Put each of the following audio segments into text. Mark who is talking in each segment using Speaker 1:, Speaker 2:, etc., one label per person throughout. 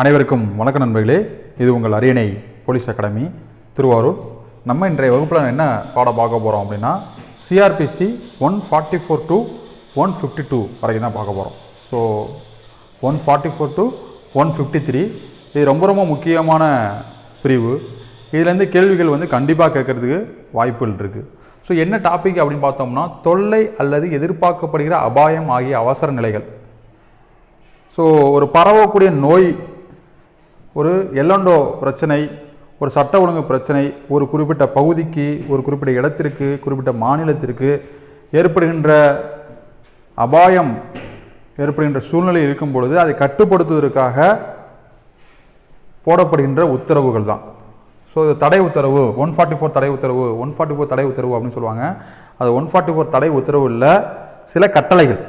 Speaker 1: அனைவருக்கும் வணக்க நண்பர்களே. இது உங்கள் அரியணை போலீஸ் அகாடமி திருவாரூர். நம்ம இன்றைய வகுப்பில் என்ன பாடம் பார்க்க போகிறோம் அப்படின்னா CrPC one forty four to one fifty two வரைக்கும் தான் பார்க்க போகிறோம் so one forty four to one fifty three இது ரொம்ப ரொம்ப முக்கியமான பிரிவு. இதுலேருந்து கேள்விகள் வந்து கண்டிப்பாக கேட்கறதுக்கு வாய்ப்புகள் இருக்குது ஸோ என்ன டாபிக் அப்படின்னு பார்த்தோம்னா தொல்லை அல்லது எதிர்பார்க்கப்படுகிற அபாயம் ஆகிய அவசர நிலைகள். ஸோ ஒரு பரவக்கூடிய நோய் ஒரு எல்லண்டோ பிரச்சனை ஒரு சட்ட ஒழுங்கு பிரச்சனை ஒரு குறிப்பிட்ட பகுதிக்கு ஒரு குறிப்பிட்ட இடத்திற்கு குறிப்பிட்ட மாநிலத்திற்கு ஏற்படுகின்ற அபாயம் ஏற்படுகின்ற சூழ்நிலை இருக்கும் பொழுது அதை கட்டுப்படுத்துவதற்காக போடப்படுகின்ற உத்தரவுகள் தான். ஸோ இது தடை உத்தரவு ஒன் ஃபார்ட்டி ஃபோர் தடை உத்தரவு ஒன் ஃபார்ட்டி ஃபோர் தடை உத்தரவு அப்படின்னு சொல்லுவாங்க. அது ஒன் ஃபார்ட்டி ஃபோர் தடை உத்தரவு இல்லை சில கட்டளைகள்.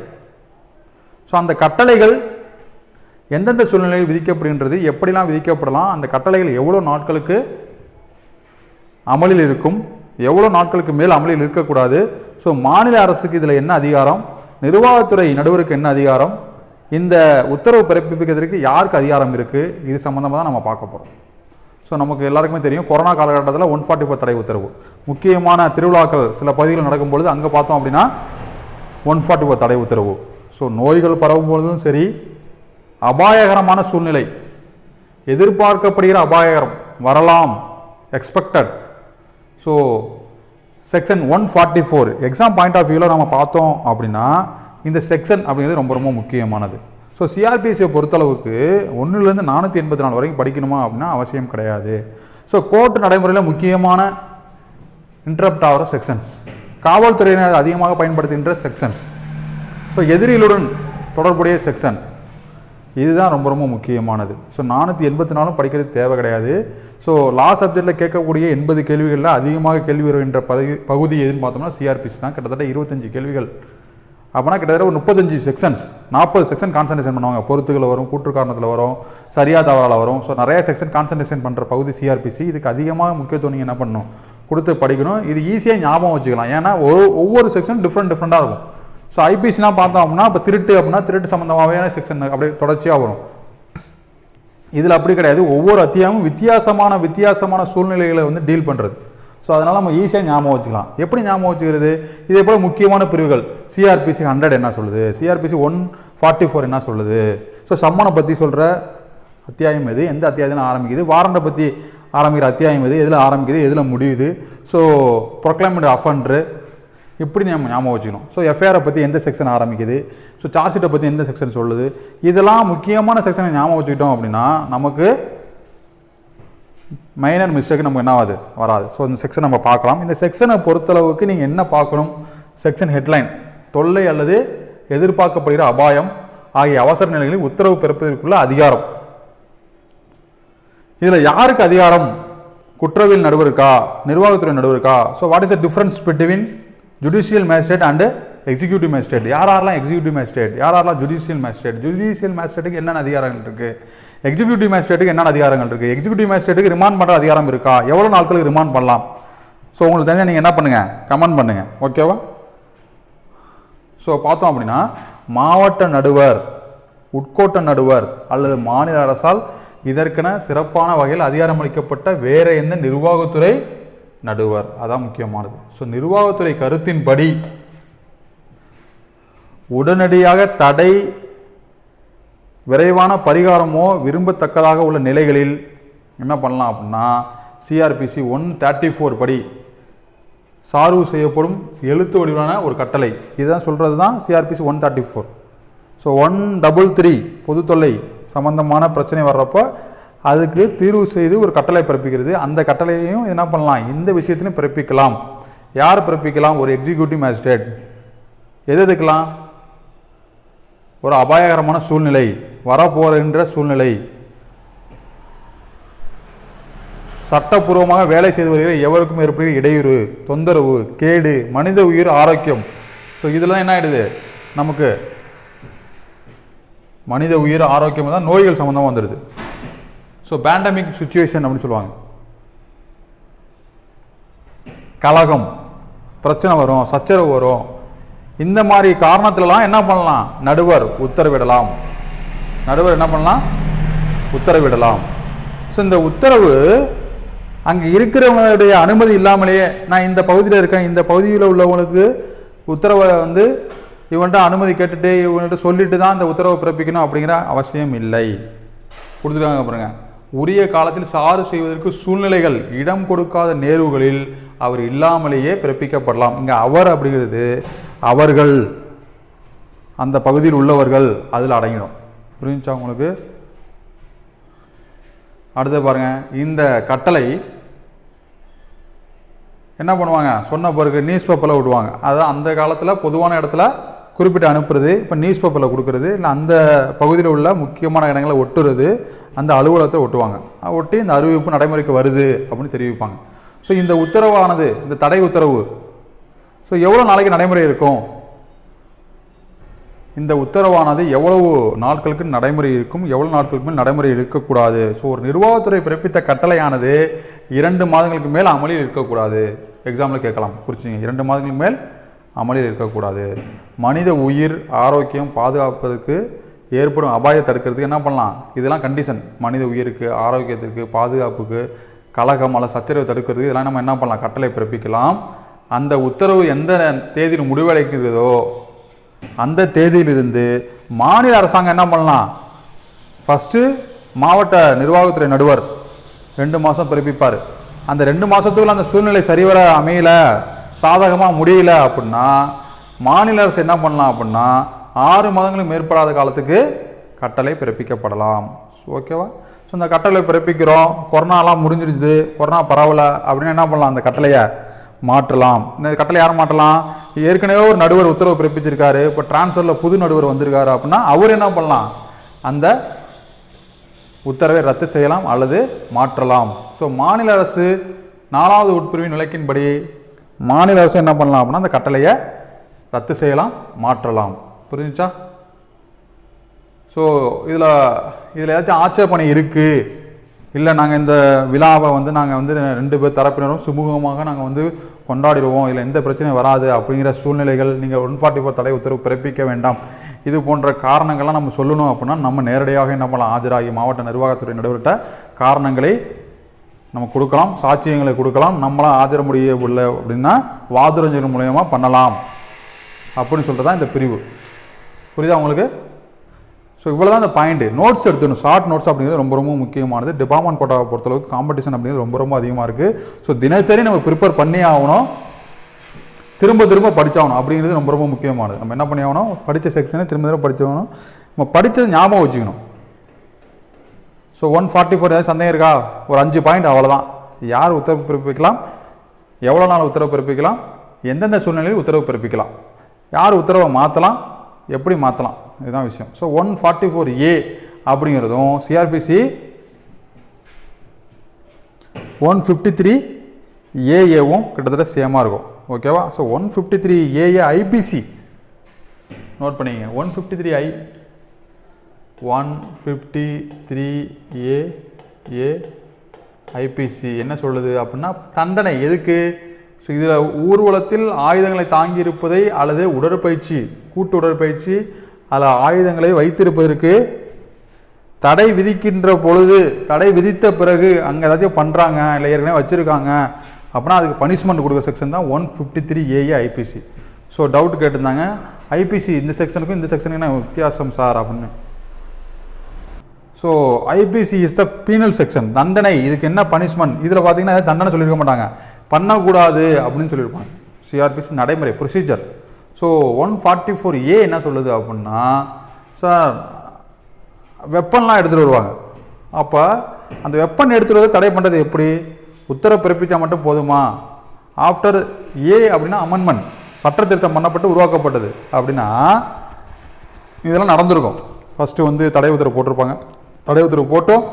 Speaker 1: ஸோ அந்த கட்டளைகள் எந்தெந்த சூழ்நிலையில் விதிக்கப்படுகின்றது எப்படிலாம் விதிக்கப்படலாம் அந்த கட்டளைகள் எவ்வளோ நாட்களுக்கு அமலில் இருக்கும் எவ்வளோ நாட்களுக்கு மேல் அமலில் இருக்கக்கூடாது. ஸோ மாநில அரசுக்கு இதில் என்ன அதிகாரம்? நிர்வாகத்துறை நடுவருக்கு என்ன அதிகாரம்? இந்த உத்தரவு பிறப்பிப்பதற்கு யாருக்கு அதிகாரம் இருக்குது இது சம்மந்தமாக தான் நம்ம பார்க்க போகிறோம் ஸோ நமக்கு எல்லாருக்குமே தெரியும் கொரோனா காலகட்டத்தில் ஒன் ஃபார்ட்டி ஃபோர் தடை உத்தரவு. முக்கியமான திருவிழாக்கள் சில பகுதிகள் நடக்கும்பொழுது அங்கே பார்த்தோம் அப்படின்னா ஒன் ஃபார்ட்டி ஃபோர் தடை உத்தரவு. ஸோ நோய்கள் பரவும் பொழுதும் சரி அபாயகரமான சூழ்நிலை. எதிர்பார்க்கப்படுகிற அபாயகரம் வரலாம் expected so section one forty four exam point of வியூவில் நம்ம பார்த்தோம் அப்படின்னா இந்த செக்ஷன் அப்படிங்கிறது ரொம்ப ரொம்ப முக்கியமானது. ஸோ சிஆர்பிஎஸ்சியை பொறுத்தளவுக்கு ஒன்றுலேருந்து நானூற்றி எண்பத்தி நாலு வரைக்கும் படிக்கணுமா அப்படின்னா அவசியம் கிடையாது. ஸோ கோர்ட் நடைமுறையில் முக்கியமான இன்டரப்ட் ஆகிற செக்ஷன்ஸ் காவல்துறையினர் அதிகமாக பயன்படுத்துகின்ற செக்ஷன்ஸ் ஸோ எதிரிகளுடன் தொடர்புடைய செக்ஷன் இதுதான் ரொம்ப ரொம்ப முக்கியமானது. ஸோ நானூற்றி எண்பத்தி நாலும் படிக்கிறது தேவை கிடையாது. ஸோ லா சப்ஜெக்டில் கேட்கக்கூடிய எண்பது கேள்விகளில் அதிகமாக கேள்வி வருகின்ற பகுதி பகுதி எதுன்னு பார்த்தோம்னா சிஆர்பிசி தான். கிட்டத்தட்ட இருபத்தஞ்சு கேள்விகள். அப்போனா கிட்டத்தட்ட ஒரு முப்பத்தஞ்சு செக்ஷன்ஸ் நாற்பது செக்ஷன் கான்சன்ட்ரேஷன் பண்ணுவாங்க. பொறுத்துகளில் வரும் கூற்று காரணத்தில் வரும் சரியா தவறால் வரும். ஸோ நிறைய செக்ஷன் கான்சன்ட்ரேஷன் பண்ணுற பகுதி சிஆர்பிசி இதுக்கு அதிகமாக முக்கியத்துவம் நீங்கள் என்ன பண்ணணும்? கொடுத்து படிக்கணும். இது ஈஸியாக ஞாபகம் வச்சுக்கலாம். ஏன்னா ஒரு ஒவ்வொரு செக்ஷன் டிஃப்ரெண்ட் டிஃப்ரெண்ட்டாக இருக்கும். ஸோ ஐபிசிலாம் பார்த்தோம் அப்படின்னா இப்போ திருட்டு அப்படின்னா திருட்டு சம்மந்தமாகவே செக்ஷன் அப்படியே தொடர்ச்சியாக வரும். இதில் அப்படி கிடையாது. ஒவ்வொரு அத்தியாயமும் வித்தியாசமான வித்தியாசமான சூழ்நிலைகளை வந்து டீல் பண்ணுறது ஸோ அதனால் நம்ம ஈஸியாக ஞாபகம் வச்சுக்கலாம். எப்படி ஞாபகம் வச்சுக்கிறது? இதே போல் முக்கியமான பிரிவுகள். சிஆர்பிசி ஹண்ட்ரட் என்ன சொல்லுது? சிஆர்பிசி ஒன் ஃபார்ட்டி ஃபோர் என்ன சொல்லுது? ஸோ சம்மனை பற்றி சொல்கிற அத்தியாயம் எது? எந்த அத்தியாயத்தில் ஆரம்பிக்குது? வாரண்டை பற்றி ஆரம்பிக்கிற அத்தியாயம் எது? எதில் ஆரம்பிக்குது? எதில் முடியுது? ஸோ ப்ரொக்ளைமெண்ட் அஃபண்ட்ரு இப்படி நம்ம ஞாபகம் வச்சுக்கணும். ஸோ எஃப்ஐஆரை பற்றி எந்த செக்ஷன் ஆரம்பிக்குது? ஸோ சார்ஜ் ஷீட்டை பற்றி எந்த செக்ஷன் சொல்லுது? இதெல்லாம் முக்கியமான செக்ஷனை ஞாபகம் வச்சுக்கிட்டோம் அப்படின்னா நமக்கு மைனர் மிஸ்டேக் நமக்கு என்ன வராது. ஸோ இந்த செக்ஷன் நம்ம பார்க்கலாம். இந்த செக்ஷனை பொறுத்தளவுக்கு நீங்கள் என்ன பார்க்கணும்? செக்ஷன் ஹெட்லைன் தொல்லை அல்லது எதிர்பார்க்கப்படுகிற அபாயம் ஆகிய அவசர நிலைகளில் உத்தரவு பிறப்பதற்குள்ள அதிகாரம். இதில் யாருக்கு அதிகாரம்? குற்றவியல் நடுவருக்கா? நிர்வாகத்துறை நடுவருக்கா? So what is the difference between judicial magistrate and executive magistrate யார் யாரெல்லாம் எக்ஸிக்யூட்டிவ் மேஜிஸ்ட்ரேட் யார் யாரெல்லாம் ஜுடிஷியல் மேஜிஸ்ட்ரேட் ஜுடிஷியல் மேஜிஸ்ட்ரேட்டுக்கு என்னென்ன அதிகாரங்கள் இருக்குது எக்ஸிக்யூட்டிவ் மேஜிஸ்ட்ரேட்டுக்கு என்னென்ன அதிகாரங்கள் இருக்குது எக்ஸிக்யூட்டிவ் மேஜிஸ்ட்ரேட்டுக்கு ரிமாண்ட் பண்ணுற அதிகாரம் இருக்கா? எவ்வளோ நாட்களுக்கு ரிமாண்ட் பண்ணலாம்? ஸோ உங்களுக்கு தெரிஞ்சால் நீங்கள் என்ன பண்ணுங்கள் கமெண்ட் பண்ணுங்கள் ஓகேவா ஸோ பார்த்தோம் அப்படின்னா மாவட்ட நடுவர் உட்கோட்ட நடுவர் அல்லது மாநில அரசால் இதற்கென சிறப்பான வகையில் அதிகாரமளிக்கப்பட்ட வேறு எந்த நிர்வாகத்துறை நடுவர். அதான் முக்கியமானது. ஸோ நிர்வாகத்துறை கருத்தின்படி உடனடியாக தடை விரைவான பரிகாரமோ விரும்பத்தக்கதாக உள்ள நிலைகளில் என்ன பண்ணலாம் அப்படின்னா சிஆர்பிசி ஒன் தேர்ட்டி ஃபோர் படி சார்வு செய்யப்படும் எழுத்து வடிவான ஒரு கட்டளை. இதுதான் சொல்கிறது தான் CrPC one thirty four so one double three பொது தொல்லை சம்பந்தமான பிரச்சனை வர்றப்போ அதுக்கு தீர்வு செய்து ஒரு கட்டளை பிறப்பிக்கிறது. அந்த கட்டளையையும் என்ன பண்ணலாம்? இந்த விஷயத்திலையும் பிறப்பிக்கலாம். யார் பிறப்பிக்கலாம்? ஒரு எக்ஸிக்யூட்டிவ் மேஜிஸ்ட்ரேட் எது எதுக்கலாம் ஒரு அபாயகரமான சூழ்நிலை. வரப்போகின்ற சூழ்நிலை. சட்டப்பூர்வமாக வேலை செய்து வருகிற எவருக்கும் ஏற்படுகிற இடையூறு தொந்தரவு கேடு மனித உயிர் ஆரோக்கியம். ஸோ இதெல்லாம் என்ன ஆகிடுது நமக்கு மனித உயிர் ஆரோக்கியம் தான் நோய்கள் சம்மந்தமாக வந்துடுது. ஸோ பேண்டமிக் சுச்சுவேஷன் அப்படின்னு சொல்லுவாங்க. கலகம் பிரச்சனை வரும் சச்சரவு வரும். இந்த மாதிரி காரணத்துலலாம் என்ன பண்ணலாம்? நடுவர் உத்தரவிடலாம். நடுவர் என்ன பண்ணலாம்? உத்தரவிடலாம். ஸோ இந்த உத்தரவு அங்கே இருக்கிறவங்களுடைய அனுமதி இல்லாமலேயே நான் இந்த பகுதியில் இருக்கேன் இந்த பகுதியில் உள்ளவங்களுக்கு உத்தரவை வந்து இவன்கிட்ட அனுமதி கேட்டுட்டு இவன்கிட்ட சொல்லிட்டு தான் இந்த உத்தரவை பிறப்பிக்கணும் அப்படிங்கிற அவசியம் இல்லை. கொடுத்துருக்காங்க பாருங்கள் உரிய காலத்தில் சாறு செய்வதற்கு சூழ்நிலைகள் இடம் கொடுக்காத நேர்வுகளில் அவர் இல்லாமலேயே பிறப்பிக்கப்படலாம். இங்கே அவர் அப்படிங்கிறது அவர்கள் அந்த பகுதியில் உள்ளவர்கள் அதில் அடங்கிடும். புரிஞ்சுச்சா உங்களுக்கு? அடுத்து பாருங்க இந்த கட்டளை என்ன பண்ணுவாங்க? சொன்ன பிறகு நியூஸ் பேப்பரில் விடுவாங்க. அதான் அந்த காலத்தில் பொதுவான இடத்துல குறிப்பிட்டு அனுப்புறது இப்போ நியூஸ் பேப்பரில் கொடுக்குறது இல்லை அந்த பகுதியில் உள்ள முக்கியமான இடங்களை ஒட்டுறது அந்த அலுவலகத்தை ஒட்டுவாங்க. ஒட்டி இந்த அறிவிப்பு நடைமுறைக்கு வருது அப்படின்னு தெரிவிப்பாங்க. ஸோ இந்த உத்தரவானது இந்த தடை உத்தரவு ஸோ எவ்வளோ நாளைக்கு நடைமுறை இருக்கும்? இந்த உத்தரவானது எவ்வளவு நாட்களுக்கு நடைமுறை இருக்கும்? எவ்வளோ நாட்களுக்கு மேல் நடைமுறை இருக்கக்கூடாது? ஸோ ஒரு நிர்வாகத்துறை பிறப்பித்த கட்டளையானது இரண்டு மாதங்களுக்கு மேல் அமலில் இருக்கக்கூடாது. எக்ஸாம்பிள் கேட்கலாம் குறிச்சிங்க இரண்டு மாதங்களுக்கு மேல் அமலில் இருக்கக்கூடாது. மனித உயிர் ஆரோக்கியம் பாதுகாப்பதற்கு ஏற்படும் அபாயத்தை தடுக்கிறதுக்கு என்ன பண்ணலாம்? இதெல்லாம் கண்டிஷன் மனித உயிருக்கு ஆரோக்கியத்திற்கு பாதுகாப்புக்கு கலகம் அல்ல சத்திரவை தடுக்கிறதுக்கு இதெல்லாம் நம்ம என்ன பண்ணலாம்? கட்டளை பிறப்பிக்கலாம். அந்த உத்தரவு எந்த தேதியில் முடிவடைக்கிறதோ அந்த தேதியிலிருந்து மாநில அரசாங்கம் என்ன பண்ணலாம்? ஃபஸ்ட்டு மாவட்ட நிர்வாகத்துறை நடுவர் ரெண்டு மாதம் பிறப்பிப்பார். அந்த ரெண்டு மாதத்துக்குள்ள அந்த சூழ்நிலை சரிவர அமையல சாதகமாக முடியல அப்படின்னா மாநில அரசு என்ன பண்ணலாம் அப்படின்னா ஆறு மாதங்களுக்கு மேற்படாத காலத்துக்கு கட்டளை பிறப்பிக்கப்படலாம். ஓகேவா ஸோ இந்த கட்டளை பிறப்பிக்கிறோம். கொரோனாலாம் முடிஞ்சிருச்சு. கொரோனா பரவல. அப்படின்னு என்ன பண்ணலாம்? அந்த கட்டளையை மாற்றலாம். இந்த கட்டளை யார் மாற்றலாம்? ஏற்கனவே ஒரு நடுவர் உத்தரவு பிறப்பிச்சிருக்காரு. இப்போ டிரான்ஸ்ஃபரில் புது நடுவர் வந்திருக்காரு அப்படின்னா அவர் என்ன பண்ணலாம்? அந்த உத்தரவை ரத்து செய்யலாம் அல்லது மாற்றலாம். ஸோ மாநில அரசு நாலாவது உட்பிரிவின் நிலைக்கின்படி மாநில அரசு என்ன பண்ணலாம் அப்படின்னா அந்த கட்டளையை ரத்து செய்யலாம் மாற்றலாம். புரிஞ்சுச்சா? ஸோ இதில் இதில் ஏதாச்சும் ஆட்சேபனை இருக்குது இல்லை நாங்கள் இந்த விழாவை வந்து நாங்கள் வந்து ரெண்டு பேர் தரப்பினரும் சுமூகமாக நாங்கள் வந்து கொண்டாடிடுவோம். இல்லை எந்த பிரச்சனையும் வராது அப்படிங்கிற சூழ்நிலைகள் நீங்கள் ஒன் ஃபார்ட்டி ஃபோர் தடை உத்தரவு பிறப்பிக்க வேண்டாம். இது போன்ற காரணங்கள்லாம் நம்ம சொல்லணும் அப்படின்னா நம்ம நேரடியாக என்ன பண்ணலாம்? ஆஜராகி மாவட்ட நிர்வாகத்துறை நடுவர்கிட்ட காரணங்களை நம்ம கொடுக்கலாம் சாட்சியங்களை கொடுக்கலாம். நம்மளாம் ஆஜர முடியவில்லை அப்படின்னா வாதுரஞ்சல் மூலயமா பண்ணலாம் அப்படின்னு சொல்கிறது தான் இந்த பிரிவு. புரியுதா உங்களுக்கு? ஸோ இவ்வளோ தான் அந்த பாயிண்ட்டு நோட்ஸ் எடுத்துக்கணும். ஷார்ட் நோட்ஸ் அப்படிங்கிறது ரொம்ப ரொம்ப முக்கியமானது. டிபார்ட்மெண்ட் கோட்டாவை பொறுத்தளவுக்கு காம்படிஷன் அப்படிங்கிறது ரொம்ப ரொம்ப அதிகமாக இருக்குது ஸோ தினசரி நம்ம ப்ரிப்பேர் பண்ணி ஆகணும். திரும்ப திரும்ப படித்தாகணும் அப்படிங்கிறது ரொம்ப ரொம்ப முக்கியமானது. நம்ம என்ன பண்ணி ஆகணும்? படித்த செக்ஷனை திரும்ப திரும்ப படிச்சாகணும் நம்ம படித்தது ஞாபகம் வச்சுக்கணும். ஸோ ஒன் ஃபார்ட்டி ஃபோர் ஏதாவது சந்தேகம் இருக்கா? ஒரு அஞ்சு பாயிண்ட் அவ்வளோதான் யார் உத்தரவு பிறப்பிக்கலாம்? எவ்வளோ நாள் உத்தரவு பிறப்பிக்கலாம்? எந்தெந்த சூழ்நிலையில் உத்தரவு பிறப்பிக்கலாம்? யார் உத்தரவை மாற்றலாம் எப்படி மாற்றலாம் இதுதான் விஷயம். So one forty four A அப்படிங்கிறதும் சிஆர்பிசி ஒன் ஃபிஃப்டி த்ரீ ஏஏவும் கிட்டத்தட்ட சேமாக இருக்கும். ஓகேவா so one fifty three AA IPC note பண்ணிக்கங்க. One fifty three I one fifty three A A IPC என்ன சொல்லுது அப்படின்னா தண்டனை. எதுக்கு? ஸோ இதில் ஊர்வலத்தில் ஆயுதங்களை தாங்கியிருப்பதை அல்லது உடற்பயிற்சி கூட்டு உடற்பயிற்சி அதில் ஆயுதங்களை வைத்திருப்பதற்கு தடை விதிக்கின்ற பொழுது தடை விதித்த பிறகு அங்கே ஏதாச்சும் பண்ணுறாங்க இல்லை ஏற்கனவே வச்சுருக்காங்க அப்படின்னா அதுக்கு பனிஷ்மெண்ட் கொடுக்குற செக்ஷன் தான் one fifty three AA IPC so doubt கேட்டிருந்தாங்க. ஐபிசி இந்த செக்ஷனுக்கும் இந்த செக்ஷனுக்கும் என்ன வித்தியாசம் சார் அப்படின்னு. So IPC is the penal section தண்டனை இதுக்கு என்ன பனிஷ்மெண்ட் இதில் பார்த்தீங்கன்னா தண்டனை சொல்லியிருக்க மாட்டாங்க. பண்ணக்கூடாது அப்படின்னு சொல்லியிருப்பாங்க. சிஆர்பிசி நடைமுறை procedure so one forty four A என்ன சொல்லுது அப்படின்னா சார் வெப்பன்லாம் எடுத்துகிட்டு வருவாங்க. அப்போ அந்த வெப்பன் எடுத்துகிட்டு வரதை தடை பண்ணுறது எப்படி? உத்தரவு பிறப்பித்தா மட்டும் போதுமா? ஆஃப்டர் ஏ அப்படின்னா அமெண்ட்மெண்ட் சட்ட திருத்தம் பண்ணப்பட்டு உருவாக்கப்பட்டது. அப்படின்னா இதெல்லாம் நடந்திருக்கும். ஃபஸ்ட்டு வந்து தடை உத்தரவு போட்டிருப்பாங்க. தடை உத்தரவு போட்டும்.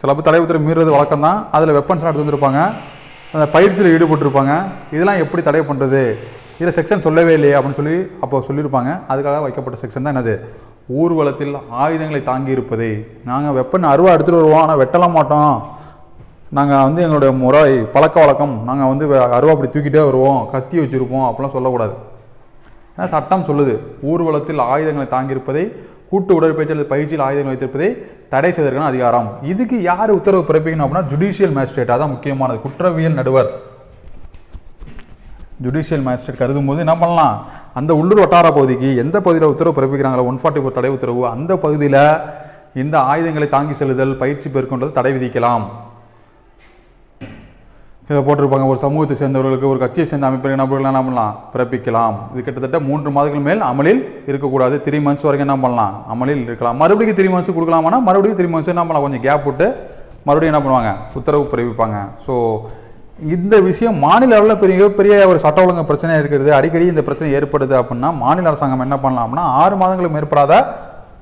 Speaker 1: சில பேர் தடை உத்தரவு மீறுறது வழக்கம் தான் அதில் வெப்பன்ஸ்லாம் எடுத்து வந்திருப்பாங்க. அந்த பயிற்சியில் ஈடுபட்டிருப்பாங்க. இதெல்லாம் எப்படி தடை பண்ணுறது இதில் செக்ஷன் சொல்லவே இல்லையே அப்படின்னு சொல்லி அப்போ சொல்லியிருப்பாங்க. அதுக்காக வைக்கப்பட்ட செக்ஷன் தான் என்னது? ஊர்வலத்தில் ஆயுதங்களை தாங்கி இருப்பது நாங்கள் வெப்பன் அருவா எடுத்துகிட்டு வருவோம். ஆனால் வெட்டலாம் மாட்டோம். நாங்கள் வந்து எங்களுடைய முறை பழக்க வழக்கம் நாங்கள் வந்து அருவா அப்படி தூக்கிட்டே வருவோம். கத்தி வச்சுருப்போம். அப்படிலாம் சொல்லக்கூடாது. ஏன்னா சட்டம் சொல்லுது. ஊர்வலத்தில் ஆயுதங்களை தாங்கியிருப்பதை கூட்டு உடற்பயிற்சி அல்லது பயிற்சியில் ஆயுதங்கள் வைத்திருப்பதை தடை செய்வதற்கான அதிகாரம். இதுக்கு யார் உத்தரவு பிறப்பிக்கணும் அப்படின்னா ஜுடிஷியல் மேஜிஸ்ட்ரேட் அதான் முக்கியமானது. குற்றவியல் நடுவர். ஜுடிஷியல் மேஜிஸ்ட்ரேட் கருதும் போது என்ன பண்ணலாம்? அந்த உள்ளூர் வட்டார பகுதிக்கு எந்த பகுதியில் உத்தரவு பிறப்பிக்கிறாங்களோ ஒன் ஃபார்ட்டி ஃபோர் தடை உத்தரவு அந்த பகுதியில் இந்த ஆயுதங்களை தாங்கி செல்லுதல் பயிற்சி பெருக்கொண்டது தடை விதிக்கலாம். இதை போட்டிருப்பாங்க. ஒரு சமூகத்தை சேர்ந்தவர்களுக்கு ஒரு கட்சியை சேர்ந்த அமைப்பு பண்ணலாம் என்ன பண்ணலாம்? பிறப்பிக்கலாம். இது கிட்டத்தட்ட மூன்று மாதங்கள் மேல் அமலில் இருக்கக்கூடாது. த்ரீ மந்த்ஸ் வரைக்கும் என்ன பண்ணலாம்? அமலில் இருக்கலாம். மறுபடியும் த்ரீ மந்த்ஸ் கொடுக்கலாமானா? மறுபடியும் த்ரீ மந்த்ஸ் என்ன பண்ணலாம்? கொஞ்சம் கேப் விட்டு மறுபடியும் என்ன பண்ணுவாங்க? உத்தரவு பிறப்பிப்பாங்க. ஸோ இந்த விஷயம் மாநில அளவில் பெரிய பெரிய ஒரு சட்ட ஒழுங்கு பிரச்சனையாக இருக்கிறது. அடிக்கடி இந்த பிரச்சனை ஏற்படுது அப்படின்னா மாநில அரசாங்கம் என்ன பண்ணலாம்னா ஆறு மாதங்களுக்கு மேற்படாத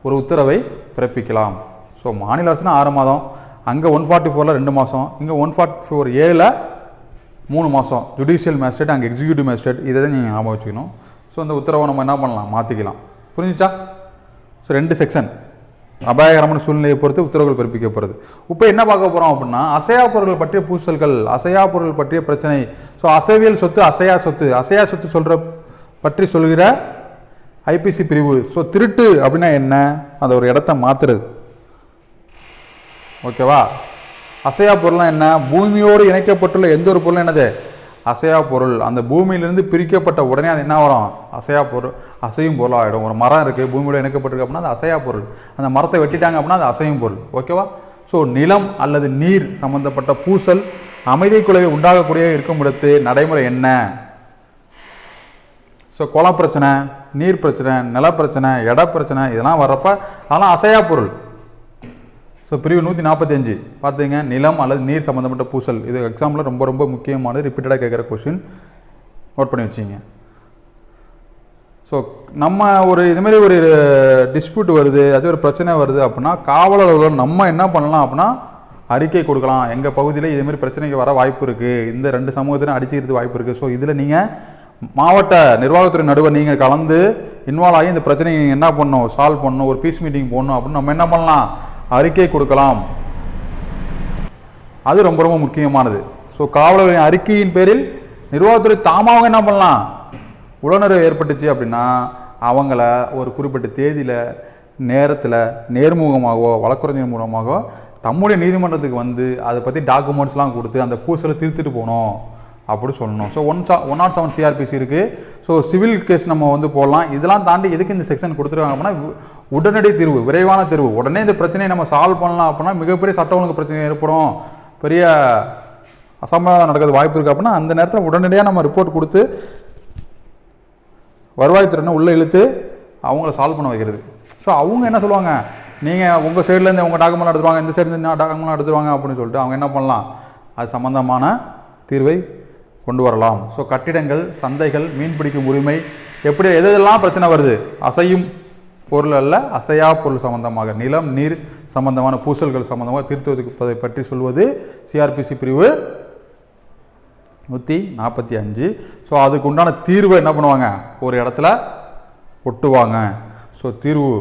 Speaker 1: ஒரு உத்தரவை பிறப்பிக்கலாம். ஸோ மாநில அரசுனா ஆறு மாதம். அங்கே ஒன் ஃபார்ட்டி ஃபோரில் ரெண்டு மாதம். இங்கே ஒன் ஃபார்ட்டி ஃபோர் ஏழில் மூணு மாதம் ஜுடிஷியல் மேஜிஸ்ட்ரேட் அங்கே எக்ஸிக்யூட்டிவ் மேஜிஸ்ட்ரேட் இதை தான் நீங்கள் ஞாபகம் வச்சுக்கணும். ஸோ அந்த உத்தரவை நம்ம என்ன பண்ணலாம்? மாற்றிக்கலாம் புரிஞ்சுச்சா? ஸோ ரெண்டு செக்ஷன் அபாயகரமான சூழ்நிலையை பொறுத்து உத்தரவுகள் பிறப்பிக்கப்படுது இப்போ என்ன பார்க்க போகிறோம் அப்படின்னா அசையா பொருட்கள் பற்றிய பூசல்கள் அசையா பொருள் பற்றிய பிரச்சனை. ஸோ அசைவியல் சொத்து அசையா சொத்து. அசையா சொத்து சொல்கிற பற்றி சொல்கிற ஐபிசி பிரிவு. ஸோ திருட்டு அப்படின்னா என்ன? அந்த ஒரு இடத்த மாற்றுறது ஓகேவா அசையா பொருள்லாம் என்ன? பூமியோடு இணைக்கப்பட்டுள்ள எந்த ஒரு பொருளும் என்னது? அசையா பொருள். அந்த பூமியிலிருந்து பிரிக்கப்பட்ட உடனே அது என்ன வரும்? அசையா பொருள் அசையும் பொருளாக ஆகிடும் ஒரு மரம் இருக்குது பூமியோடு இணைக்கப்பட்டிருக்கு அப்படின்னா அது அசையா பொருள். அந்த மரத்தை வெட்டிட்டாங்க அப்படின்னா அது அசையும் பொருள். ஓகேவா? ஸோ நிலம் அல்லது நீர் சம்பந்தப்பட்ட பூசல் அமைதி குலைவை உண்டாகக்கூடிய இருக்கும் இடத்து நடைமுறை என்ன? ஸோ குளம் பிரச்சனை நீர் பிரச்சனை நில பிரச்சனை இட பிரச்சனை இதெல்லாம் வர்றப்ப அதெல்லாம் அசையா பொருள். ஸோ பிரிவு நூற்றி நாற்பத்தஞ்சு பார்த்துங்க நிலம் அல்லது நீர் சம்மந்தப்பட்ட பூசல். இது எக்ஸாம்பிள் ரொம்ப ரொம்ப முக்கியமானது. ரிப்பீட்டடாக கேட்குற கொஷின் நோட் பண்ணி வச்சிங்க. ஸோ நம்ம ஒரு இதுமாரி ஒரு டிஸ்பியூட் வருது அது ஒரு பிரச்சனை வருது அப்படின்னா காவலர்கள் நம்ம என்ன பண்ணலாம் அப்படின்னா அறிக்கை கொடுக்கலாம். எங்கள் பகுதியில் இதுமாரி பிரச்சனைக்கு வர வாய்ப்பு இருக்குது இந்த ரெண்டு சமூகத்திலும் அடிச்சுக்கிறது வாய்ப்பு இருக்குது ஸோ இதில் நீங்கள் மாவட்ட நிர்வாகத்துறை நடுவர் நீங்கள் கலந்து இன்வால்வ் ஆகி இந்த பிரச்சனையை நீங்கள் என்ன பண்ணணும் சால்வ் பண்ணணும் ஒரு பீஸ் மீட்டிங் போடணும் அப்படின்னு நம்ம என்ன பண்ணலாம்? அறிக்கை கொடுக்கலாம். அது ரொம்ப ரொம்ப முக்கியமானது. ஸோ காவலர்களின் அறிக்கையின் பேரில் நிர்வாகத்துறை தாமாக என்ன பண்ணலாம்? உடனுறவு ஏற்பட்டுச்சு அப்படின்னா அவங்கள ஒரு குறிப்பிட்ட தேதியில் நேரத்தில் நேர்முகமாகவோ வழக்குரைஞர் மூலமாகவோ தம்முடைய நீதிமன்றத்துக்கு வந்து அதை பற்றி டாக்குமெண்ட்ஸ்லாம் கொடுத்து அந்த பூசலை திருத்திட்டு போகணும். அப்படி சொல்லணும். ஸோ ஒன் சா ஒன் நாட் செவன் சிஆர்பிசி இருக்குது ஸோ சிவில் கேஸ் நம்ம வந்து போடலாம். இதெல்லாம் தாண்டி எதுக்கு இந்த செக்ஷன் கொடுத்துருக்காங்க அப்படின்னா உடனடி தீர்வு விரைவான தீர்வு. உடனே இந்த பிரச்சனையை நம்ம சால்வ் பண்ணலாம் அப்படின்னா மிகப்பெரிய சட்ட ஒழுங்கு பிரச்சனை ஏற்படும். பெரிய அசம்பாதம் நடக்கிறது வாய்ப்பு இருக்குது அப்படின்னா அந்த நேரத்தில் உடனடியாக நம்ம ரிப்போர்ட் கொடுத்து வருவாய்த்துறையினை உள்ளே இழுத்து அவங்கள சால்வ் பண்ண வைக்கிறது. ஸோ அவங்க என்ன சொல்லுவாங்க? நீங்கள் உங்கள் சைட்லேருந்து உங்கள் டாக்குமெண்ட் எடுத்துருவாங்க இந்த சைட்லேருந்து டாக்குமெண்ட் எடுத்துருவாங்க அப்படின்னு சொல்லிட்டு அவங்க என்ன பண்ணலாம்? அது சம்மந்தமான தீர்வை கொண்டு வரலாம். ஸோ கட்டிடங்கள் சந்தைகள் மீன் பிடிக்கும் உரிமை எப்படி எதெல்லாம் பிரச்சனை வருது? அசையும் பொருள் அல்ல அசையா பொருள் சம்பந்தமாக நிலம் நீர் சம்பந்தமான பூசல்கள் சம்பந்தமாக திருத்துவதை பற்றி சொல்வது சிஆர்பிசி பிரிவு நூற்றி நாற்பத்தி அஞ்சு. ஸோ அதுக்கு உண்டான தீர்வை என்ன பண்ணுவாங்க? ஒரு இடத்துல ஒட்டுவாங்க. ஸோ தீர்வு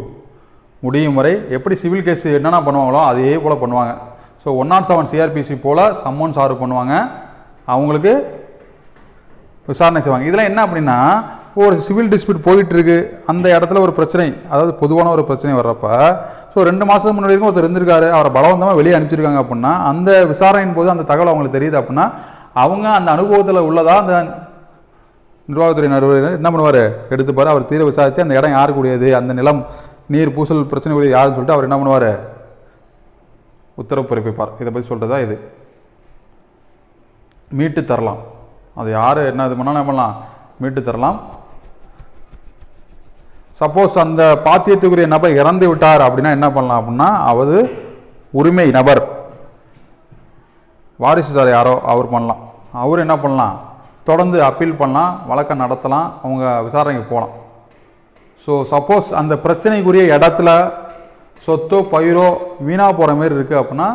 Speaker 1: முடியும் வரை எப்படி சிவில் கேஸ் என்னென்ன பண்ணுவாங்களோ அதே போல் பண்ணுவாங்க. So one nought seven CrPC போல் சம்மன் சார்வ் பண்ணுவாங்க. அவங்களுக்கு விசாரணை செய்வாங்க. இதெல்லாம் என்ன அப்படின்னா ஒரு சிவில் டிஸ்பியூட் போயிட்டு இருக்கு அந்த இடத்துல ஒரு பிரச்சனை அதாவது பொதுவான ஒரு பிரச்சனை வர்றப்ப ஸோ ரெண்டு மாதத்துக்கு முன்னாடி ஒருத்தர் இருந்திருக்காரு. அவரை பலவந்தமாக வெளியே அனுப்பிச்சிருக்காங்க அப்படின்னா அந்த விசாரணையின் போது அந்த தகவல் அவங்களுக்கு தெரியுது அப்படின்னா அவங்க அந்த அனுபவத்தில் உள்ளதா அந்த நிர்வாகத்துறை நடுவர் என்ன பண்ணுவார்? எடுத்துப்பார். அவர் தீர விசாரித்து அந்த இடம் யாருக்குடையது அந்த நிலம் நீர் பூசல் பிரச்சனை உரியது யாருன்னு சொல்லிட்டு அவர் என்ன பண்ணுவார்? உத்தரவு பிறப்பிப்பார். இதை பற்றி சொல்கிறதா இது. மீட்டு தரலாம். அது யார் என்ன இது பண்ணாலும் என்ன பண்ணலாம் மீட்டு தரலாம். சப்போஸ் அந்த பாத்தியத்துக்குரிய நபர் இறந்து விட்டார் அப்படின்னா என்ன பண்ணலாம் அப்படின்னா அவது உரிமை நபர். வாரிசுதார் யாரோ அவர் பண்ணலாம். அவர் என்ன பண்ணலாம்? தொடர்ந்து அப்பீல் பண்ணலாம் வழக்கம் நடத்தலாம் அவங்க விசாரணைக்கு போகலாம். ஸோ சப்போஸ் அந்த பிரச்சனைக்குரிய இடத்துல சொத்தோ பயிரோ வீணாக போகிற மாதிரி இருக்குது அப்படின்னா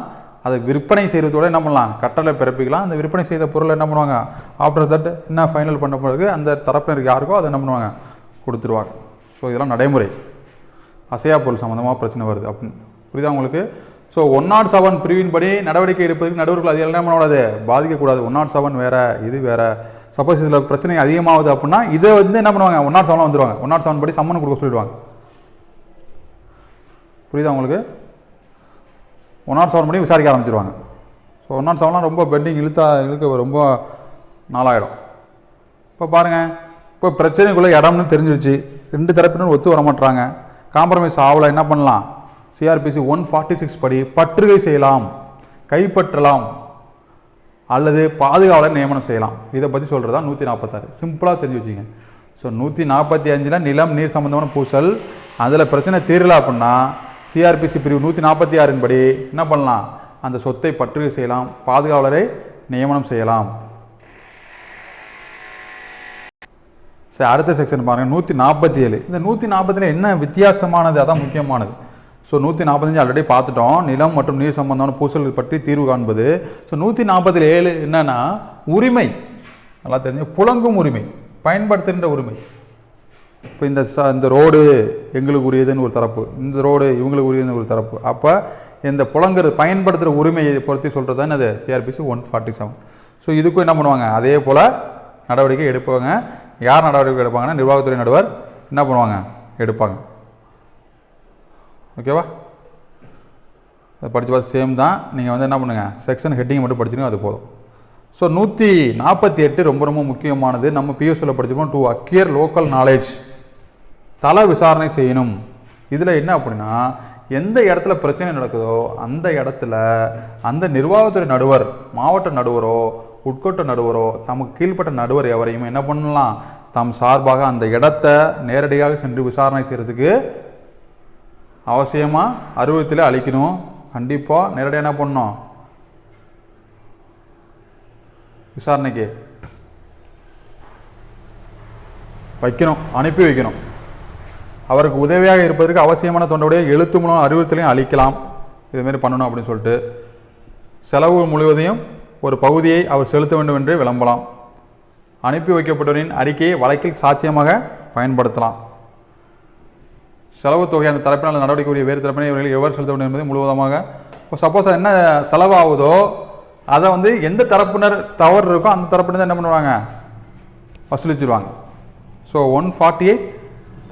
Speaker 1: அதை விற்பனை செய்கிறதோட என்ன பண்ணலாம்? கட்டளை பிறப்பிக்கலாம். அந்த விற்பனை செய்த பொருளை என்ன பண்ணுவாங்க? ஆஃப்டர் தட் என்ன ஃபைனல் பண்ண பிறகு அந்த தரப்பினருக்கு யாருக்கோ அதை என்ன பண்ணுவாங்க? கொடுத்துருவாங்க. ஸோ இதெல்லாம் நடைமுறை. அசையா பொருள் சம்மந்தமாக பிரச்சனை வருது. அப்படின்னு புரியுதா உங்களுக்கு? ஸோ ஒன் நாட் செவன் பிரிவின் படி நடவடிக்கை எடுப்பதற்கு நடுவர்கள் அது என்ன பண்ணக்கூடாது? பாதிக்கக்கூடாது. ஒன் நாட் செவன் வேறு இது வேறு. சப்போஸ் இதில் பிரச்சனை அதிகமாகுது அப்படின்னா இதை வந்து என்ன பண்ணுவாங்க? ஒன் நாட் செவனில் வந்துடுவாங்க ஒன் நாட் செவன் படி சம்மன் கொடுக்க சொல்லிடுவாங்க. புரியுதா உங்களுக்கு? ஒன் நாட் செவன் விசாரிக்க ஆரம்பிச்சிருவாங்க. ஸோ ஒன் நாட் செவன்லாம் ரொம்ப பெண்டிங் இழுத்தா இழுக்க ரொம்ப நாளாயிடும். இப்போ பாருங்கள் இப்போ பிரச்சனைக்குள்ளே இடம்னு தெரிஞ்சிருச்சு. ரெண்டு தரப்பினரும் ஒத்து வர மாட்டுறாங்க காம்ப்ரமைஸ் ஆகலை என்ன பண்ணலாம்? சிஆர்பிசி ஒன் ஃபார்ட்டி சிக்ஸ் படி பற்றுகை செய்யலாம் கைப்பற்றலாம் அல்லது பாதுகாவலர் நியமனம் செய்யலாம். இதை பற்றி சொல்கிறது தான் நூற்றி நாற்பத்தாறு சிம்பிளாக தெரிஞ்சு வச்சுங்க ஸோ நூற்றி நாற்பத்தி அஞ்சில் நிலம் நீர் சம்மந்தமான பூசல் அதில் பிரச்சனை தீரல அப்படின்னா சிஆர்பிசி பிரிவு நூற்றி நாற்பத்தி ஆறின் படி என்ன பண்ணலாம்? அந்த சொத்தை பற்றுகை செய்யலாம் பாதுகாவலரை நியமனம் செய்யலாம். சரி அடுத்த செக்ஷன் பாருங்கள் நூற்றி நாற்பத்தி ஏழு. இந்த நூற்றி நாற்பத்தில் என்ன வித்தியாசமானது? அதான் முக்கியமானது. ஸோ நூற்றி நாற்பத்தஞ்சு ஆல்ரெடி பார்த்துட்டோம். நிலம் மற்றும் நீர் சம்பந்தமான பூசல்கள் பற்றி தீர்வு காண்பது. ஸோ நூற்றி நாற்பத்தி ஏழு என்னன்னா உரிமை. நல்லா தெரிஞ்சு புழங்கும் உரிமை பயன்படுத்துகின்ற உரிமை. இப்போ இந்த ச இந்த ரோடு எங்களுக்கு உரியதுன்னு ஒரு தரப்பு இந்த ரோடு இவங்களுக்கு உரியதுன்னு ஒரு தரப்பு. அப்போ இந்த புலங்கிறது பயன்படுத்துகிற உரிமையை பொறுத்து சொல்கிறது தான் அது CrPC one forty seven so இதுக்கும் என்ன பண்ணுவாங்க? அதே போல் நடவடிக்கை எடுப்பாங்க. யார் நடவடிக்கை எடுப்பாங்கன்னா நிர்வாகத்துறை நடுவர் என்ன பண்ணுவாங்க? எடுப்பாங்க. ஓகேவா அதை படித்து பார்த்து சேம் தான். நீங்கள் வந்து என்ன பண்ணுங்கள் செக்ஷன் ஹெட்டிங் மட்டும் படிச்சுருங்க அது போதும். ஸோ நூற்றி நாற்பத்தி எட்டு ரொம்ப ரொம்ப முக்கியமானது. நம்ம பிஎஸ்சியில் படிச்சிருப்போம் டு அக்கியர் லோக்கல் நாலேஜ் தல விசாரணை செய்யணும். இதில் என்ன அப்படின்னா எந்த இடத்துல பிரச்சனை நடக்குதோ அந்த இடத்துல அந்த நிர்வாகத்துறை நடுவர் மாவட்ட நடுவரோ உட்கோட்ட நடுவரோ தமக்கு கீழ்ப்பட்ட நடுவர் எவரையும் என்ன பண்ணலாம்? தம் சார்பாக அந்த இடத்த நேரடியாக சென்று விசாரணை செய்கிறதுக்கு அவசியமாக அறுவத்தில் அழிக்கணும் கண்டிப்பாக நேரடியாக என்ன பண்ணணும்? விசாரணைக்கு வைக்கணும் அனுப்பி வைக்கணும். அவருக்கு உதவியாக இருப்பதற்கு அவசியமான தொண்டவுடைய எழுத்து மூலம் அறிவுறுத்தலையும் அளிக்கலாம். இதுமாரி பண்ணணும் அப்படின்னு சொல்லிட்டு செலவு முழுவதையும் ஒரு பகுதியை அவர் செலுத்த வேண்டும் என்று விளம்பலாம். அனுப்பி வைக்கப்பட்டவரின் அறிக்கையை வழக்கில் சாட்சியமாக பயன்படுத்தலாம். செலவு தொகை அந்த தரப்பினால் நடவடிக்கை உரிய வேறு தரப்பினை இவர்கள் எவ்வாறு செலுத்த வேண்டும் என்பது முழுவதமாக இப்போ சப்போஸ் என்ன செலவாகுதோ அதை வந்து எந்த தரப்பினர் தவறு இருக்கோ அந்த தரப்பினர் தான் என்ன பண்ணுவாங்க? வசூலிச்சிருவாங்க. ஸோ ஒன் ஃபார்ட்டி எயிட்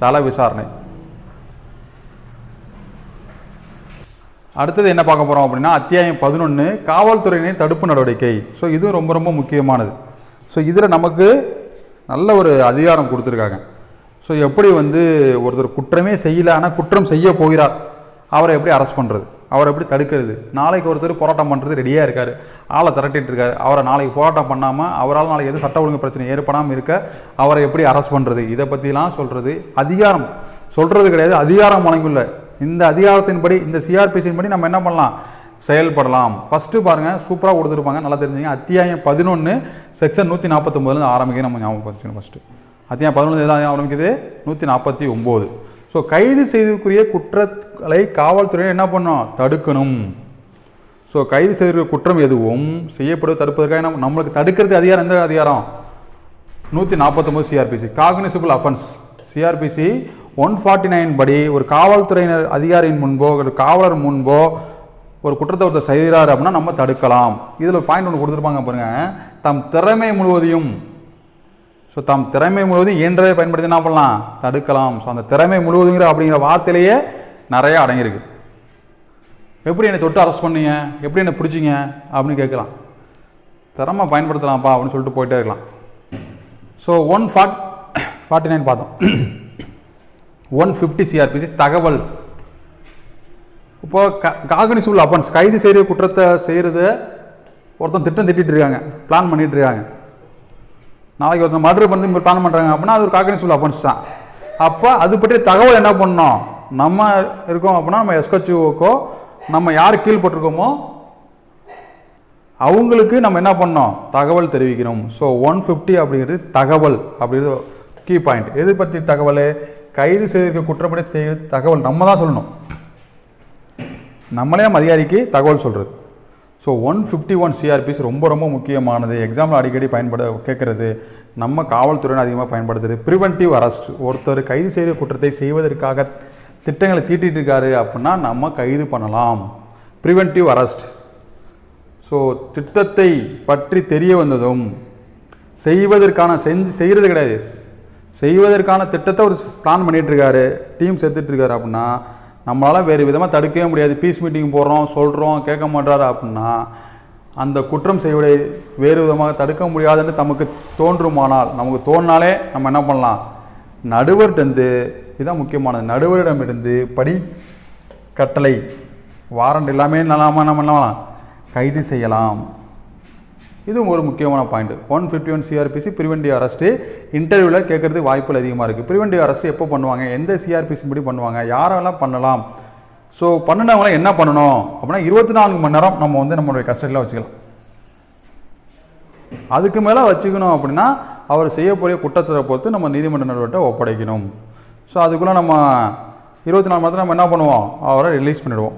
Speaker 1: தல விசாரணை. அடுத்தது என்ன பார்க்க போகிறோம் அப்படின்னா அத்தியாயம் பதினொன்று காவல்துறையினர் தடுப்பு நடவடிக்கை. ஸோ இது ரொம்ப ரொம்ப முக்கியமானது. ஸோ இதில் நமக்கு நல்ல ஒரு அதிகாரம் கொடுத்துருக்காங்க. ஸோ எப்படி வந்து ஒருத்தர் குற்றமே செய்யல ஆனால் குற்றம் செய்ய போகிறார் அவரை எப்படி அரெஸ்ட் பண்ணுறது அவரை எப்படி தடுக்கிறது? நாளைக்கு ஒருத்தர் போராட்டம் பண்ணுறது ரெடியாக இருக்கார். ஆளை திரட்டிட்டு இருக்காரு. அவரை நாளைக்கு போராட்டம் பண்ணாமல் அவரால் நாளைக்கு எதுவும் சட்ட ஒழுங்கு பிரச்சனை ஏற்படாமல் இருக்க அவரை எப்படி அரெஸ்ட் பண்ணுறது இதை பற்றிலாம் சொல்கிறது அதிகாரம். சொல்கிறது கிடையாது அதிகாரம் வழங்கியுள்ள. இந்த அதிகாரத்தின்படி இந்த சிஆர்பிசியின் படி நம்ம என்ன பண்ணலாம்? செயல்படலாம். ஃபஸ்ட்டு பாருங்கள் சூப்பராக கொடுத்துருப்பாங்க. நல்லா தெரிஞ்சுங்க. அத்தியாயம் பதினொன்று செக்ஷன் நூற்றி நாற்பத்தொம்போதுலேருந்து ஆரம்பிக்க நம்ம ஞாபகம் வச்சுக்கணும் ஃபஸ்ட்டு அத்தியாயம் பதினொன்று எதில் ஆரம்பிக்குது? நூற்றி நாற்பத்தி ஒம்பது. ஸோ கைது செய்தற்குரிய குற்றங்களை காவல்துறையினர் என்ன பண்ணணும்? தடுக்கணும். ஸோ கைது செய்திருக்கிற குற்றம் எதுவும் செய்யப்படுவது தடுப்பதற்காக நம்ம நம்மளுக்கு தடுக்கிறது அதிகாரம் எந்த அதிகாரம்? நூற்றி நாற்பத்தொம்பது CrPC cognizable offence CrPC one forty nine படி ஒரு காவல்துறையினர் அதிகாரியின் முன்போ ஒரு காவலர் முன்போ ஒரு குற்றத்தை ஒருத்தர் செய்கிறார் அப்படின்னா நம்ம தடுக்கலாம். இதில் பாயிண்ட் ஒன்று கொடுத்துருப்பாங்க பாருங்கள் தம் திறமை முழுவதையும் ஸோ தாம் திறமை முழுவதும் இயன்றதை பயன்படுத்தி என்ன பண்ணலாம்? தடுக்கலாம். ஸோ அந்த திறமை முழுவதுங்கிற அப்படிங்கிற வார்த்தையிலேயே நிறைய அடங்கியிருக்கு. எப்படி என்னை தொட்டு அரெஸ்ட் பண்ணீங்க? எப்படி என்னை பிடிச்சிங்க? அப்படின்னு கேட்கலாம். திறமை பயன்படுத்தலாம்ப்பா அப்படின்னு சொல்லிட்டு போயிட்டே இருக்கலாம். So one fort forty nine பார்த்தோம் ஒன் ஃபிஃப்டி சிஆர்பிசி தகவல். இப்போ காகனிசிபிள் அஃபென்ஸ் கைது செய்கிற குற்றத்தை செய்கிறது ஒருத்தன் திட்டம் திட்டிட்டு இருக்காங்க. பிளான் பண்ணிகிட்டு இருக்காங்க. நாளைக்கு ஒருத்தர் மர்டர் பண்ணி பிளான் பண்ணுறாங்க அப்படின்னா அது ஒரு காகனிசிபிள் அஃபென்ஸ் தான். அப்போ அது பற்றிய தகவல் என்ன பண்ணணும்? நம்ம இருக்கோம் அப்படின்னா நம்ம எஸ்கச்சுவோக்கோ நம்ம யார் கீழ்பட்டிருக்கோமோ அவங்களுக்கு நம்ம என்ன பண்ணோம் தகவல் தெரிவிக்கணும். ஸோ ஒன் ஃபிஃப்டி அப்படிங்கிறது தகவல் அப்படிங்கிறது கீ பாயிண்ட் எது பற்றி தகவல்? கைது செய்திருக்க குற்றப்படி செய்ய தகவல் நம்ம தான் சொல்லணும். நம்மளே அதிகாரிக்கு தகவல் சொல்கிறது so one fifty one CrPC ரொம்ப ரொம்ப முக்கியமானது. எக்ஸாம்பிள் அடிக்கடி பயன்பட கேட்குறது நம்ம காவல்துறையினர் அதிகமாக பயன்படுத்துது ப்ரிவென்டிவ் அரெஸ்ட் ஒருத்தர் கைது செய்த குற்றத்தை செய்வதற்காக திட்டங்களை தீட்டிட்டு இருக்காரு அப்படின்னா நம்ம கைது பண்ணலாம். ப்ரிவென்டிவ் அரெஸ்ட் ஸோ திட்டத்தை பற்றி தெரிய வந்ததும் செய்வதற்கான செஞ்சு செய்கிறது கிடையாது. செய்வதற்கான திட்டத்தை ஒரு பிளான் பண்ணிகிட்ருக்காரு டீம் சேர்த்துட்ருக்காரு அப்படின்னா நம்மளால் வேறு விதமாக தடுக்கவே முடியாது. பீஸ் மீட்டிங் போடுறோம் சொல்கிறோம் கேட்க மாட்டாரு அப்படின்னா அந்த குற்றம் செய்வதை வேறு விதமாக தடுக்க முடியாதுன்னு நமக்கு தோன்றுமானால் நமக்கு தோணினாலே நம்ம என்ன பண்ணலாம்? நடுவர்கிட்டருந்து இதுதான் முக்கியமானது நடுவரிடமிருந்து படி கட்டளை வாரண்ட் எல்லாமே நல்லாமல் நம்ம என்ன பண்ணலாம்? கைது செய்யலாம். இதுவும் ஒரு முக்கியமான point one fifty one CrPC preventive arrest இன்டர்வியூவில் கேட்குறதுக்கு வாய்ப்புகள் அதிகமாக இருக்குது ப்ரிவென்டிவ் அரெஸ்ட் எப்போ பண்ணுவாங்க? எந்த சிஆர்பிசி படி பண்ணுவாங்க? யாரெல்லாம் பண்ணலாம்? ஸோ பண்ணினவங்களாம் என்ன பண்ணணும்? அப்படின்னா இருபத்தி நான்கு மணி நேரம் நம்ம வந்து நம்மளுடைய கஸ்டடியில் வச்சுக்கலாம். அதுக்கு மேலே வச்சுக்கணும் அப்படின்னா அவர் செய்யக்கூடிய குற்றத்தை பொறுத்து நம்ம நீதிமன்ற நடுவர்கிட்ட ஒப்படைக்கணும். ஸோ அதுக்குள்ளே நம்ம இருபத்தி நாலு மணி நேரத்தில் நம்ம என்ன பண்ணுவோம்? அவரை ரிலீஸ் பண்ணிவிடுவோம்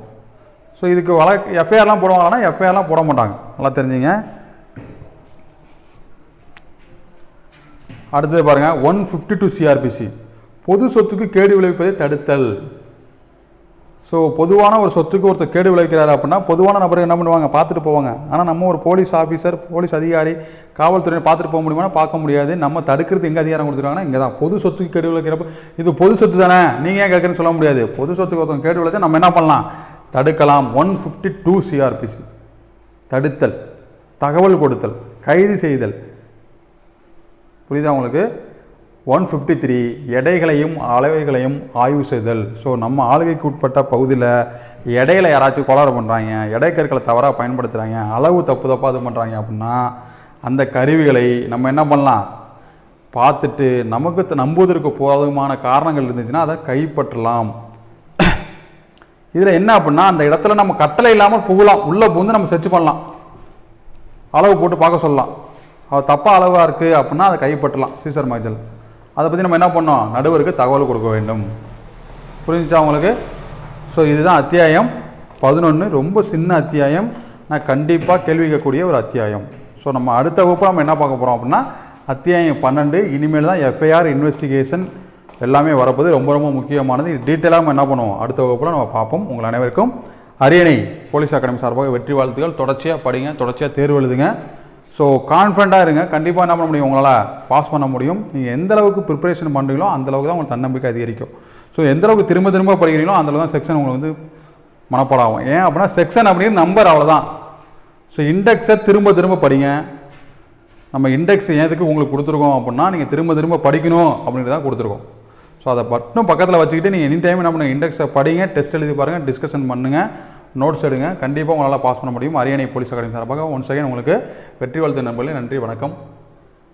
Speaker 1: ஸோ இதுக்கு வழக்கு எஃப்ஐஆர்லாம் போடுவாங்கன்னா எஃப்ஐஆர்லாம் போட மாட்டாங்க. நல்லா தெரிஞ்சுங்க. அடுத்தது பாருங்கள் ஒன் ஃபிஃப்டி டூ சிஆர்பிசி பொது சொத்துக்கு கேடு விளைவிப்பதை தடுத்தல். ஸோ பொதுவான ஒரு சொத்துக்கு ஒருத்தர் கேடு விளைவிக்கிறாரு அப்படின்னா பொதுவான நபர்கள் என்ன பண்ணுவாங்க? பார்த்துட்டு போவாங்க. ஆனால் நம்ம ஒரு போலீஸ் ஆஃபீஸர் போலீஸ் அதிகாரி காவல்துறையை பார்த்துட்டு போக முடியுமானா பார்க்க முடியாது. நம்ம தடுக்கிறது எங்கே அதிகாரம் கொடுத்துருக்காங்கன்னா இங்கே தான் பொது சொத்துக்கு கேடு விளைக்கிறப்ப இது பொது சொத்து தானே? நீங்கள் ஏன் கேட்குறேன்னு சொல்ல முடியாது. பொது சொத்துக்கு ஒருத்தவங்க கேடு விளைச்சா நம்ம என்ன பண்ணலாம்? தடுக்கலாம். ஒன் ஃபிஃப்டி டூ சிஆர்பிசி தடுத்தல். தகவல் கொடுத்தல். கைது செய்தல். புரியுதா உங்களுக்கு? ஒன் ஃபிஃப்டி த்ரீ எடைகளையும் அளவைகளையும் ஆய்வு செய்தல். ஸோ நம்ம ஆளுகைக்கு உட்பட்ட பகுதியில் எடையில் யாராச்சும் கோளாறு பண்ணுறாங்க எடைக்கற்களை தவறாக பயன்படுத்துகிறாங்க அளவு தப்பு தப்பாக இது பண்ணுறாங்க அப்படின்னா அந்த கருவிகளை நம்ம என்ன பண்ணலாம்? பார்த்துட்டு நமக்கு நம்புவதற்கு போதுமான காரணங்கள் இருந்துச்சுன்னா அதை கைப்பற்றலாம். இதில் என்ன அப்படின்னா அந்த இடத்துல நம்ம கட்டளை இல்லாமல் புகலாம். உள்ளே புகுந்து நம்ம செர்ச் பண்ணலாம். அளவு போட்டு பார்க்க சொல்லலாம். அது தப்பாக அளவாக இருக்குது அப்படின்னா அதை கைப்பற்றலாம் சீசர் மஞ்சள். அதை பற்றி நம்ம என்ன பண்ணோம்? நடுவருக்கு தகவல் கொடுக்க வேண்டும். புரிஞ்சுச்சா உங்களுக்கு? ஸோ இதுதான் அத்தியாயம் பதினொன்று ரொம்ப சின்ன அத்தியாயம். நான் கண்டிப்பாக கேள்வி கேட்கக்கூடிய ஒரு அத்தியாயம். ஸோ நம்ம அடுத்த வகுப்பு நம்ம என்ன பார்க்க போகிறோம் அப்படின்னா அத்தியாயம் பன்னெண்டு. இனிமேல் தான் எஃப்ஐஆர் இன்வெஸ்டிகேஷன் எல்லாமே வரப்போது ரொம்ப ரொம்ப முக்கியமானது. டீட்டெயிலாக நம்ம என்ன பண்ணுவோம்? அடுத்த வகுப்பில் நம்ம பார்ப்போம். உங்கள் அனைவருக்கும் அரியணை போலீஸ் அகாடமி சார்பாக வெற்றி வாழ்த்துக்கள். தொடர்ச்சியாக படிங்க தொடர்ச்சியாக தேர்வு எழுதுங்க. ஸோ கான்ஃபிடண்ட்டாக இருங்க. கண்டிப்பாக என்ன பண்ண முடியும்? உங்களால் பாஸ் பண்ண முடியும். நீங்கள் எந்த அளவுக்கு ப்ரிப்பரேஷன் பண்ணுறீங்களோ அந்த அளவுக்கு தான் உங்களுக்கு தன்னம்பிக்கை அதிகரிக்கும். ஸோ எந்த அளவுக்கு திரும்ப திரும்ப படிக்கிறீங்களோ அந்த அளவுக்கு தான் செக்ஷன் உங்களுக்கு வந்து மனப்பாடாகும். ஏன் அப்படின்னா செக்ஷன் அப்படின்னு நம்பர் அவ்வளோதான் ஸோ இண்டெக்ஸை திரும்ப திரும்ப படிங்க. நம்ம இண்டெக்ஸ் எதுக்கு உங்களுக்கு கொடுத்துருக்கோம் அப்படின்னா நீங்கள் திரும்ப திரும்ப படிக்கணும் அப்படின்ட்டு தான் கொடுத்துருக்கோம். ஸோ அதை மட்டும் பக்கத்தில் வச்சுக்கிட்டு நீங்கள் எனி டைம் என்ன பண்ணுங்கள் இண்டெக்ஸை படிங்க டெஸ்ட் எழுதி பாருங்கள் டிஸ்கஷன் பண்ணுங்கள் நோட்ஸ் எடுங்க. கண்டிப்பாக உங்களால் பாஸ் பண்ண முடியும். அரியணை போலீஸ் அகாடமி சார்பாக ஒன் செகண்ட் உங்களுக்கு வெற்றி வாழ்த்து நண்பர்களே நன்றி வணக்கம்.